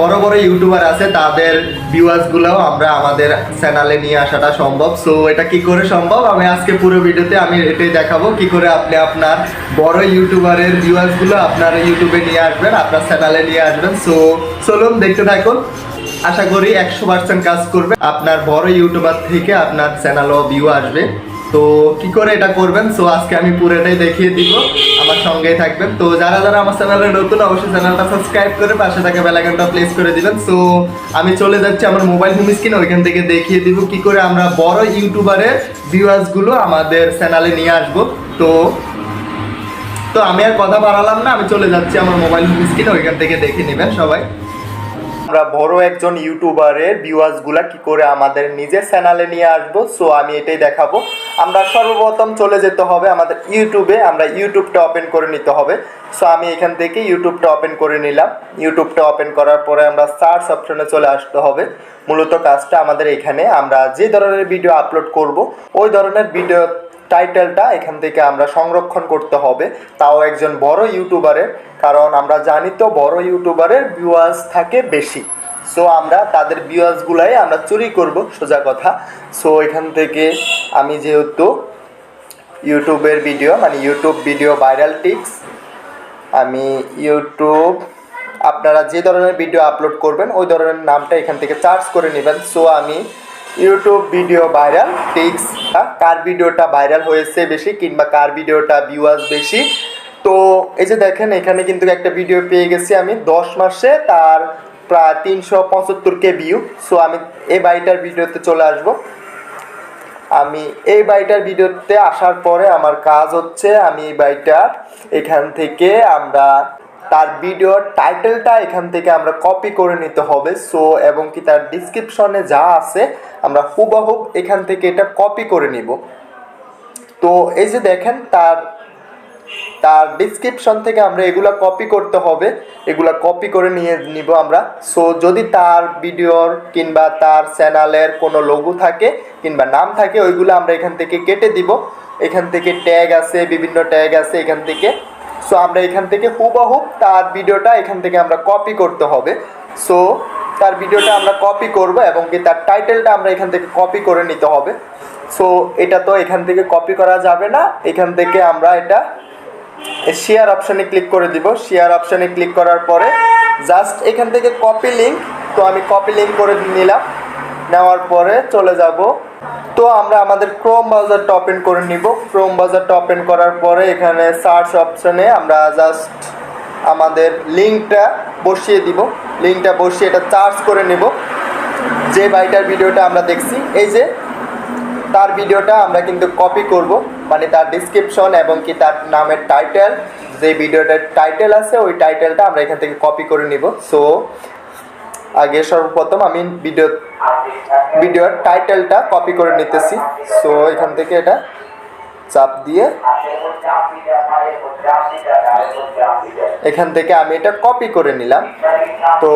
বড় বড় ইউটিউবার আছে, তাদের ভিউয়ার্সগুলো আমরা আমাদের চ্যানেলে নিয়ে আসাটা সম্ভব। সো এটা কি করে সম্ভব? আমি আজকে পুরো ভিডিওতে আমি এটাই দেখাবো। কি করে আপনি আপনার বড় ইউটিউবারের ভিউয়ার্সগুলো আপনার ইউটিউবে নিয়ে আসবেন, আপনার চ্যানেলে নিয়ে আসবেন। সো চলুন, দেখতে থাকুন। আশা করি একশো পার্সেন্ট কাজ করবে। আপনার বড় ইউটিউবার থেকে আপনার চ্যানেলও ভিউ আসবে। তো, কি করে এটা করবেন? সো আজকে আমি পুরোটাই দেখিয়ে দিব। সঙ্গেই থাকবেন। তো যারা যারা আমার চ্যানেলে নতুন, অবশ্যই চ্যানেলটা সাবস্ক্রাইব করে পাশে থাকা বেলাকানটা প্লেস করে দিবেন। সো আমি চলে যাচ্ছি আমার মোবাইল হোম স্ক্রিনে ওইখান থেকে দেখিয়ে দিব কি করে আমরা বড় ইউটিউবারের ভিউয়ার্সগুলো আমাদের চ্যানেলে নিয়ে আসব। তো তো আমি আর কথা বাড়ালাম না, আমি চলে যাচ্ছি আমার মোবাইল হোম স্ক্রিনে ওইখান থেকে দেখে নেবেন সবাই। আমরা বড় একজন ইউটিউবারের ভিউয়ার্সগুলা কি করে আমাদের নিজের চ্যানেলে নিয়ে আসব? সো আমি এটাই দেখাবো। আমরা সর্বপ্রথম চলে যেতে হবে আমাদের ইউটিউবে। আমরা ইউটিউবটা ওপেন করে নিতে হবে। সো আমি এখান থেকে ইউটিউবটা ওপেন করে নিলাম। ইউটিউবটা ওপেন করার পরে আমরা সার্চ অপশনে চলে আসতে হবে। মূলত কাজটা আমাদের এখানে আমরা যে ধরনের ভিডিও আপলোড করব, ওই ধরনের ভিডিও টাইটেলটা এখান থেকে আমরা সংরক্ষণ করতে হবে। তাও একজন বড় ইউটিউবারের, কারণ আমরা জানি তো বড় ইউটিউবারের ভিউয়ার্স থাকে বেশি। সো আমরা তাদের ভিউয়ার্সগুলাই আমরা চুরি করব, সোজা কথা। সো এখান থেকে আমি যেহেতু ইউটিউবের ভিডিও মানে ইউটিউব ভিডিও ভাইরাল টিক্স আমি ইউটিউব, আপনারা যে ধরনের ভিডিও আপলোড করবেন, ওই ধরনের নামটা এখান থেকে চার্জ করে নেবেন। সো আমি ইউটিউব ভিডিও ভাইরাল টিক্স কার ভিডিওটা ভাইরাল হয়েছে বেশি কিংবা কার ভিডিওটা ভিউয়ার্স বেশি? তো এই যে দেখেন, এখানে কিন্তু একটা ভিডিও পেয়ে গেছি আমি। দশ মাসে তার প্রায় তিনশো পঁচাত্তর কে ভিউ সো আমি এই বাড়িটার ভিডিওতে চলে আসব। আমি এই বাড়িটার ভিডিওতে আসার পরে আমার কাজ হচ্ছে, আমি এই বাড়িটার এখান থেকে আমরা তার ভিডিওর টাইটেলটা এখান থেকে আমরা কপি করে নিতে হবে। সো এবং কি তার ডিসক্রিপশনে যা আছে, আমরা হুবহু এখান থেকে এটা কপি করে নিব। তো এই যে দেখেন, তার তার ডিসক্রিপশন থেকে আমরা এগুলা কপি করতে হবে। এগুলা কপি করে নিয়ে নিব আমরা। সো যদি তার ভিডিওর কিংবা তার চ্যানেলের কোনো লোগো থাকে কিংবা নাম থাকে, ওইগুলো আমরা এখান থেকে কেটে দিব। এখান থেকে ট্যাগ আছে, বিভিন্ন ট্যাগ আছে এখান থেকে। সো আমরা এখান থেকে হুবহু তার ভিডিওটা এখান থেকে আমরা কপি করতে হবে। সো তার ভিডিওটা আমরা কপি করব এবং কি তার টাইটেলটা আমরা এখান থেকে কপি করে নিতে হবে। সো এটা তো এখান থেকে কপি করা যাবে না। এখান থেকে আমরা এটা শেয়ার অপশানে ক্লিক করে দিব। শেয়ার অপশানে ক্লিক করার পরে জাস্ট এখান থেকে কপি লিঙ্ক তো আমি কপি লিঙ্ক করে নিলাম। নেওয়ার পরে চলে যাব তো আমরা আমাদের ক্রোম ব্রাউজারটা ওপেন করে নিব। ক্রোম ব্রাউজারটা ওপেন করার পরে এখানে সার্চ অপশনে আমরা জাস্ট আমাদের লিঙ্কটা বসিয়ে দিব। লিঙ্কটা বসিয়ে এটা চার্জ করে নেব। যে বাইটার ভিডিওটা আমরা দেখছি, এই যে তার ভিডিওটা আমরা কিন্তু কপি করব। মানে তার ডিসক্রিপশন এবং কি তার নামের টাইটেল যে ভিডিওটার টাইটেল আছে, ওই টাইটেলটা আমরা এখান থেকে কপি করে নিব। সো আগে সর্বপ্রথম আমি ভিডিও ভিডিওর টাইটেলটা কপি করে নিতেছি। সো এখান থেকে এটা চাপ দিয়ে এখান থেকে আমি এটা কপি করে নিলাম। তো,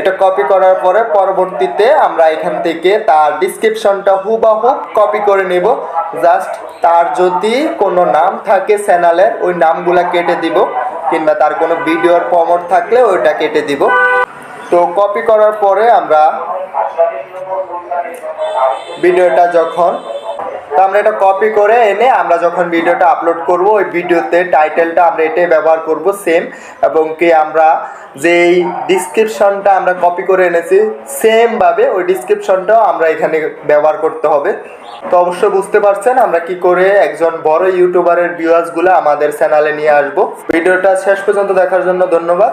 এটা কপি করার পরে পরবর্তীতে আমরা এখান থেকে তার ডিসক্রিপশনটা হুবাহু কপি করে নেব। জাস্ট তার যদি কোনো নাম থাকে চ্যানেলের ওই নামগুলা কেটে দিব, কিংবা তার কোনো ভিডিওর প্রমোট থাকলে ওইটা কেটে দিব। তো কপি করার পরে আমরা ভিডিওটা যখন, তো আমরা এটা কপি করে এনে আমরা যখন ভিডিওটা আপলোড করব, ওই ভিডিওতে টাইটেলটা আমরা এটাই ব্যবহার করব সেম এবং কি আমরা যেই ডিসক্রিপশনটা আমরা কপি করে এনেছি সেমভাবে ওই ডিসক্রিপশনটাও আমরা এখানে ব্যবহার করতে হবে। তো অবশ্যই বুঝতে পারছেন, আমরা কি করে একজন বড় ইউটিউবারের ভিউয়ার্সগুলো আমাদের চ্যানেলে নিয়ে আসব। ভিডিওটা শেষ পর্যন্ত দেখার জন্য ধন্যবাদ।